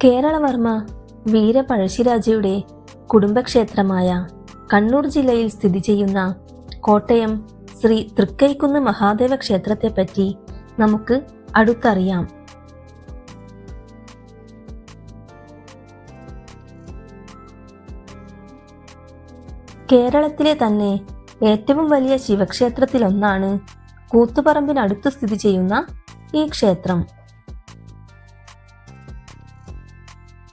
കേരളവർമ്മ വീരപഴശ്ശിരാജയുടെ കുടുംബക്ഷേത്രമായ കണ്ണൂർ ജില്ലയിൽ സ്ഥിതി ചെയ്യുന്ന കോട്ടയം ശ്രീ തൃക്കൈക്കുന്ന് മഹാദേവ ക്ഷേത്രത്തെപ്പറ്റി നമുക്ക് അടുത്തറിയാം. കേരളത്തിലെ തന്നെ ഏറ്റവും വലിയ ശിവക്ഷേത്രത്തിലൊന്നാണ് കൂത്തുപറമ്പിനടുത്ത് സ്ഥിതി ചെയ്യുന്ന ഈ ക്ഷേത്രം.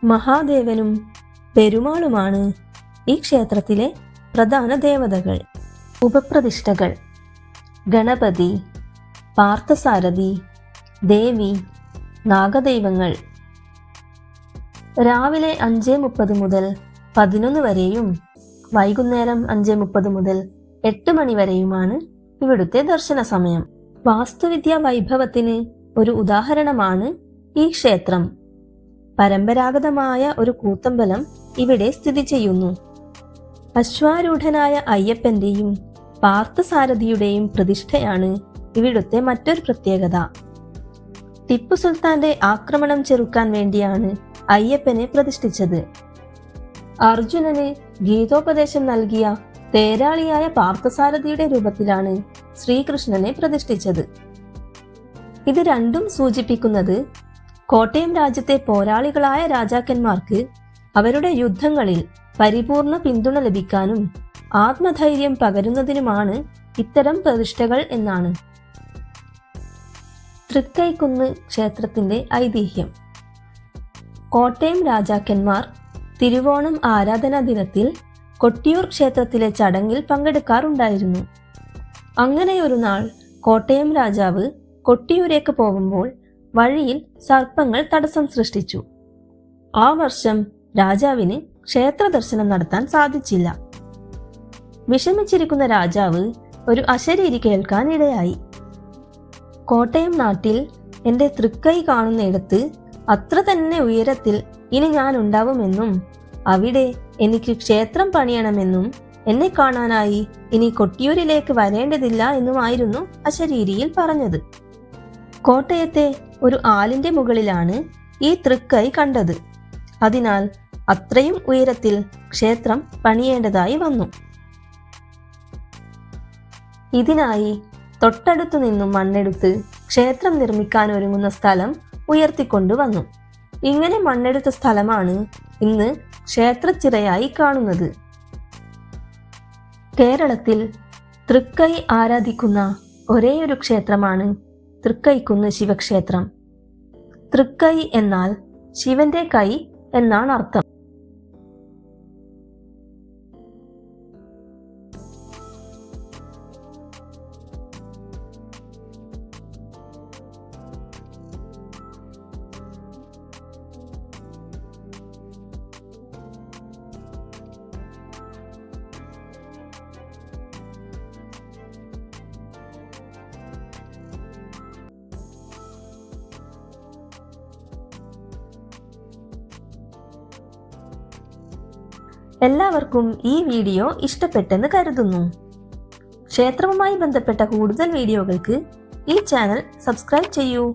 മഹാദേവനും പെരുമാളുമാണ് ഈ ക്ഷേത്രത്തിലെ പ്രധാന ദേവതകൾ. ഉപപ്രതിഷ്ഠകൾ. ഗണപതി പാർത്ഥസാരഥി ദേവി നാഗദൈവങ്ങൾ. രാവിലെ അഞ്ച് മുപ്പത് മുതൽ പതിനൊന്ന് വരെയും വൈകുന്നേരം അഞ്ച് മുപ്പത് മുതൽ എട്ട് മണി വരെയുമാണ് ഇവിടുത്തെ ദർശന സമയം. വാസ്തുവിദ്യാ വൈഭവത്തിന് ഒരു ഉദാഹരണമാണ് ഈ ക്ഷേത്രം. പരമ്പരാഗതമായ ഒരു കൂത്തമ്പലം ഇവിടെ സ്ഥിതി ചെയ്യുന്നു. അശ്വാരൂഢനായ അയ്യപ്പന്റെയും പാർത്ഥസാരഥിയുടെയും പ്രതിഷ്ഠയാണ് ഇവിടുത്തെ മറ്റൊരു പ്രത്യേകത. ടിപ്പു സുൽത്താന്റെ ആക്രമണം ചെറുക്കാൻ വേണ്ടിയാണ് അയ്യപ്പനെ പ്രതിഷ്ഠിച്ചത്. അർജുനന് ഗീതോപദേശം നൽകിയ തേരാളിയായ പാർത്ഥസാരഥിയുടെ രൂപത്തിലാണ് ശ്രീകൃഷ്ണനെ പ്രതിഷ്ഠിച്ചത്. ഇത് രണ്ടും സൂചിപ്പിക്കുന്നത് കോട്ടയം രാജ്യത്തെ പോരാളികളായ രാജാക്കന്മാർക്ക് അവരുടെ യുദ്ധങ്ങളിൽ പരിപൂർണ പിന്തുണ ലഭിക്കാനും ആത്മധൈര്യം പകരുന്നതിനുമാണ് ഇത്തരം പ്രതിഷ്ഠകൾ എന്നാണ്. തൃക്കൈക്കുന്ന് ക്ഷേത്രത്തിന്റെ ഐതിഹ്യം. കോട്ടയം രാജാക്കന്മാർ തിരുവോണം ആരാധനാ ദിനത്തിൽ കൊട്ടിയൂർ ക്ഷേത്രത്തിലെ ചടങ്ങിൽ പങ്കെടുക്കാറുണ്ടായിരുന്നു. അങ്ങനെയൊരു നാൾ കോട്ടയം രാജാവ് കൊട്ടിയൂരേക്ക് പോകുമ്പോൾ വഴിയിൽ സർപ്പങ്ങൾ തടസ്സം സൃഷ്ടിച്ചു. ആ വർഷം രാജാവിന് ക്ഷേത്ര ദർശനം നടത്താൻ സാധിച്ചില്ല. വിഷമിച്ചിരിക്കുന്ന രാജാവ് ഒരു അശരീരി കേൾക്കാൻ ഇടയായി. കോട്ടയം നാട്ടിൽ എന്റെ തൃക്കൈ കാണുന്നിടത്ത് അത്ര തന്നെ ഉയരത്തിൽ ഇനി ഞാൻ ഉണ്ടാവുമെന്നും അവിടെ എനിക്ക് ക്ഷേത്രം പണിയണമെന്നും എന്നെ കാണാനായി ഇനി കൊട്ടിയൂരിലേക്ക് വരേണ്ടതില്ല എന്നുമായിരുന്നു അശരീരിയിൽ പറഞ്ഞത്. കോട്ടയത്തെ ഒരു ആലിന്റെ മുകളിലാണ് ഈ തൃക്കൈ കണ്ടത്. അതിനാൽ അത്രയും ഉയരത്തിൽ ക്ഷേത്രം പണിയേണ്ടതായി വന്നു. ഇതിനായി തൊട്ടടുത്തു നിന്നും മണ്ണെടുത്ത് ക്ഷേത്രം നിർമ്മിക്കാൻ ഒരുങ്ങുന്ന സ്ഥലം ഉയർത്തിക്കൊണ്ടുവന്നു ഇങ്ങനെ മണ്ണെടുത്ത സ്ഥലമാണ് ഇന്ന് ക്ഷേത്രച്ചിറയായി കാണുന്നത്. കേരളത്തിൽ തൃക്കൈ ആരാധിക്കുന്ന ഒരേയൊരു ക്ഷേത്രമാണ് തൃക്കൈക്കുന്ന് ശിവക്ഷേത്രം. തൃക്കൈ എന്നാൽ ശിവന്റെ കൈ എന്നാണ് അർത്ഥം എല്ലാവർക്കും ഈ വീഡിയോ ഇഷ്ടപ്പെട്ടെന്ന് കരുതുന്നു. ക്ഷേത്രവുമായി ബന്ധപ്പെട്ട കൂടുതൽ വീഡിയോകൾക്ക് ഈ ചാനൽ സബ്സ്ക്രൈബ് ചെയ്യൂ.